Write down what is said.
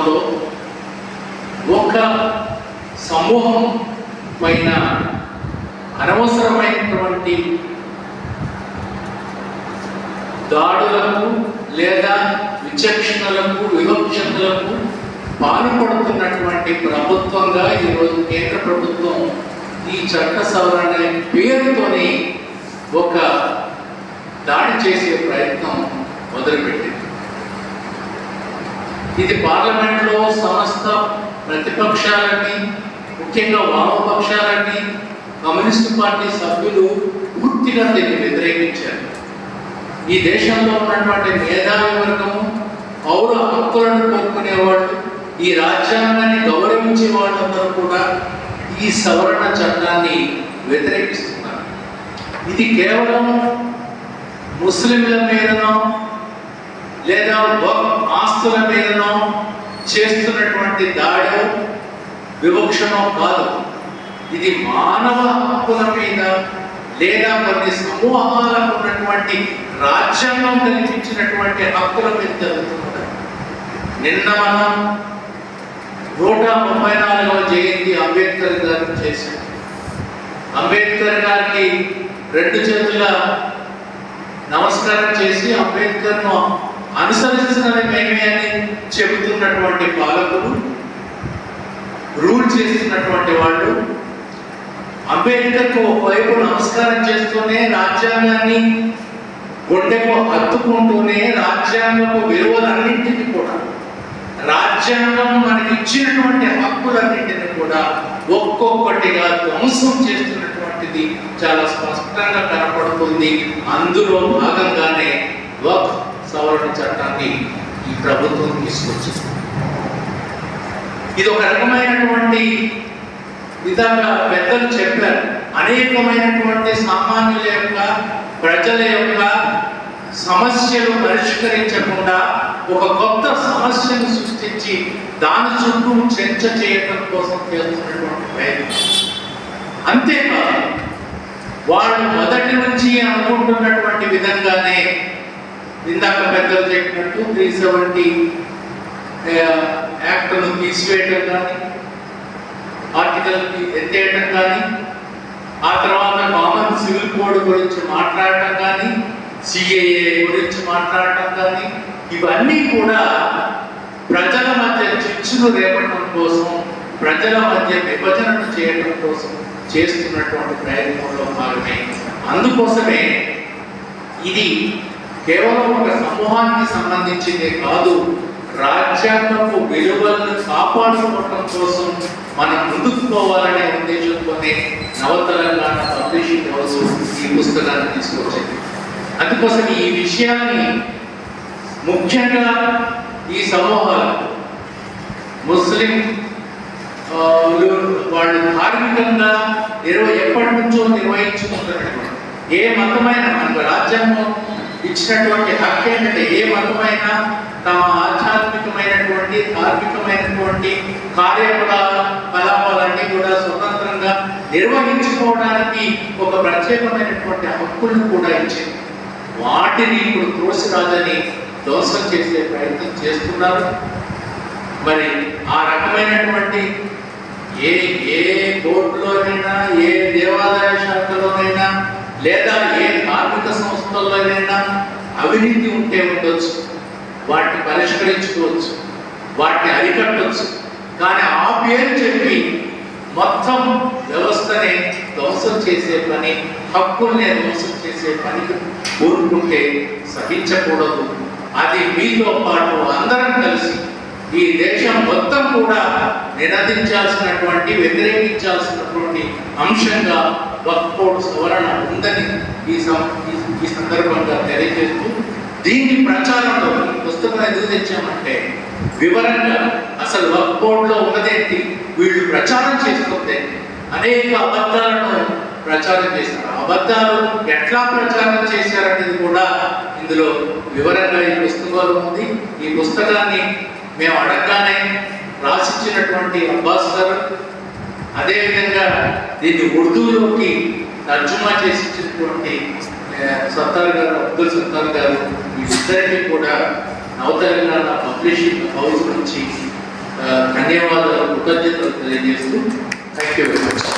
క్రమంలో ఒక సమూహం పైన అనవసరమైనటువంటి దాడులకు లేదా విచక్షణలకు వివక్షణలకు పాల్పడుతున్నటువంటి ప్రభుత్వంగా ఈరోజు కేంద్ర ప్రభుత్వం ఈ చట్ట సవరణ పేరుతోని ఒక దాడి చేసే ప్రయత్నం మొదలుపెట్టింది. ఇది పార్లమెంట్లో సమస్త ప్రతిపక్షాలని ముఖ్యంగా వామపక్షాలని కమ్యూనిస్ట్ పార్టీ సభ్యులు పూర్తిగా దీన్ని వ్యతిరేకించారు. ఈ దేశంలో ఉన్నటువంటి మేధావి వర్గము పౌర హక్కులను కోరుకునేవాళ్ళు ఈ రాజ్యాంగాన్ని గౌరవించే వాళ్ళందరూ కూడా ఈ సవరణ చట్టాన్ని వ్యతిరేకిస్తున్నారు. ఇది కేవలం ముస్లింల మీదనో లేదా ఆస్తుల మీదనో చేస్తున్నటువంటి దాడి వివక్షనో కాదు. ఇది మానవ హక్కుల మీద లేదా కొన్ని సమూహాలకు ఉన్నటువంటి రాజ్యాంగం కల్పించినటువంటి హక్కుల మీద జరుగుతున్నది నిన్న మనం నూట ముప్పై నాలుగవ జయంతి అంబేద్కర్ గారు చేశారు. అంబేద్కర్ గారికి రెండు చేతుల నమస్కారం చేసి అంబేద్కర్ను అనుసరించినది మేమే అని చెబుతున్నటువంటి పాలకులు రూల్ చేస్తున్నటువంటి వాళ్ళు అంబేద్కర్కు ఒకవైపు నమస్కారం చేస్తూనే రాజ్యాంగాన్ని గుండెకు హత్తుకుంటూనే రాజ్యాంగపు విలువలన్నింటినీ కూడా రాజ్యాంగం మనకి ఇచ్చినటువంటి హక్కులన్నింటినీ కూడా ఒక్కొక్కటిగా ధ్వంసం చేస్తున్నటువంటిది చాలా స్పష్టంగా కనపడుతుంది. అందులో భాగంగానే వక్ సవరణ చట్టాన్ని ఈ ప్రభుత్వం తీసుకొచ్చింది. ఇది ఒక రకమైనటువంటి విధంగా పెద్దలు చెప్పారు. అనేకమైనటువంటి సామాన్యుల యొక్క ప్రజల యొక్క సమస్యలు పరిష్కరించకుండా ఒక కొత్త సమస్యను సృష్టించి దాని చుట్టూ చర్చ చేయటం కోసం చేస్తున్నటువంటి ప్రయత్నం. అంతేకాదు వాళ్ళు మొదటి నుంచి అనుకుంటున్నటువంటి విధంగానే ఇందాక పెద్దలు చెప్పినట్టు త్రీ సెవెంటీ యాక్ట్ను తీసివేయటం కానీ ఆర్టికల్ ఎత్తేయటం కానీ ఆ తర్వాత కామన్ సివిల్ కోడ్ గురించి మాట్లాడటం కానీ సిఏఏ గురించి మాట్లాడటం కానీ ఇవన్నీ కూడా ప్రజల మధ్య చిచ్చును రేపటం కోసం ప్రజల మధ్య విభజనను చేయడం కోసం చేస్తున్నటువంటి ప్రయత్నంలో భాగమే. అందుకోసమే ఇది కేవలం ఒక సమూహానికి సంబంధించిందే కాదు రాజ్యాంగపు విలువలను కాపాడుకోవటం కోసం మనం ముందుకు పోవాలనే ఉద్దేశంతోనే నవతెలంగాణ పబ్లిషింగ్ హౌస్ ఈ పుస్తకాన్ని తీసుకొచ్చింది. అందుకోసం ఈ విషయాన్ని ముఖ్యంగా ఈ సమూహాలు ముస్లిం వాళ్ళు ధార్మికంగా నిర్వ ఎప్పటి నుంచో నిర్వహించుకుంటున్నటువంటి ఏ మతమైన మనకు రాజ్యాంగం ఇచ్చినటువంటి హక్కు ఏంటంటే ఏ మతమైన తమ ఆధ్యాత్మికమైనటువంటి ధార్మికమైనటువంటి కార్యకలాప కలాపాలన్నీ కూడా స్వతంత్రంగా నిర్వహించుకోవడానికి ఒక ప్రత్యేకమైనటువంటి హక్కులను కూడా ఇచ్చింది వాటిని ఇప్పుడు త్రోసిరాజని ధ్వంసం చేసే ప్రయత్నం చేస్తున్నారు. మరి ఆ రకమైనటువంటి ఏ ఏ బోర్డులోనైనా ఏ దేవాదాయ శాఖలోనైనా లేదా ఏ కార్మిక సంస్థల్లోనైనా అవినీతి ఉంటే ఉండొచ్చు. వాటిని పరిష్కరించుకోవచ్చు. వాటిని అరికట్టవచ్చు కానీ ఆ పేరు చెప్పి మొత్తం వ్యవస్థని ధ్వంసం చేసే పని హక్కుల్ని ధ్వంసం చేసే పనికి కోరుకుంటే సహించకూడదు. అది మీతో పాటు అందరం కలిసి ఈ దేశం మొత్తం కూడా నినదించాల్సినటువంటి వ్యతిరేకించాల్సినటువంటి అంశంగా వక్ఫ్ బోర్డు సవరణ ఉందని ఈ ఈ- సందర్భంగా తెలియజేస్తూ దీని ప్రచారంలో పుస్తకం ఎందుకు తెచ్చామంటే వివరంగా అసలు వక్ఫ్ బోర్డులో ఉన్నదేంటి వీళ్ళు ప్రచారం చేస్తుంటే అనేక అబద్ధాలను ప్రచారం చేశారు. అబద్ధాలు ఎట్లా ప్రచారం చేశారనేది కూడా ఇందులో వివరంగా ఈ పుస్తకంలో ఉంది. ఈ పుస్తకాన్ని మేము అడగగానే రాసిచ్చినటువంటి అబ్బాస్ గారు అదేవిధంగా దీన్ని ఉర్దూలోకి తర్జుమా చేసి ఇచ్చినటువంటి సత్తార్ గారు అబ్దుల్ సత్తార్ గారు వీళ్ళిద్దరికీ కూడా నవతెలంగాణ పబ్లిషింగ్ హౌస్ నుంచి ధన్యవాదాలు కృతజ్ఞతలు తెలియజేస్తూ థ్యాంక్ యూ మచ్.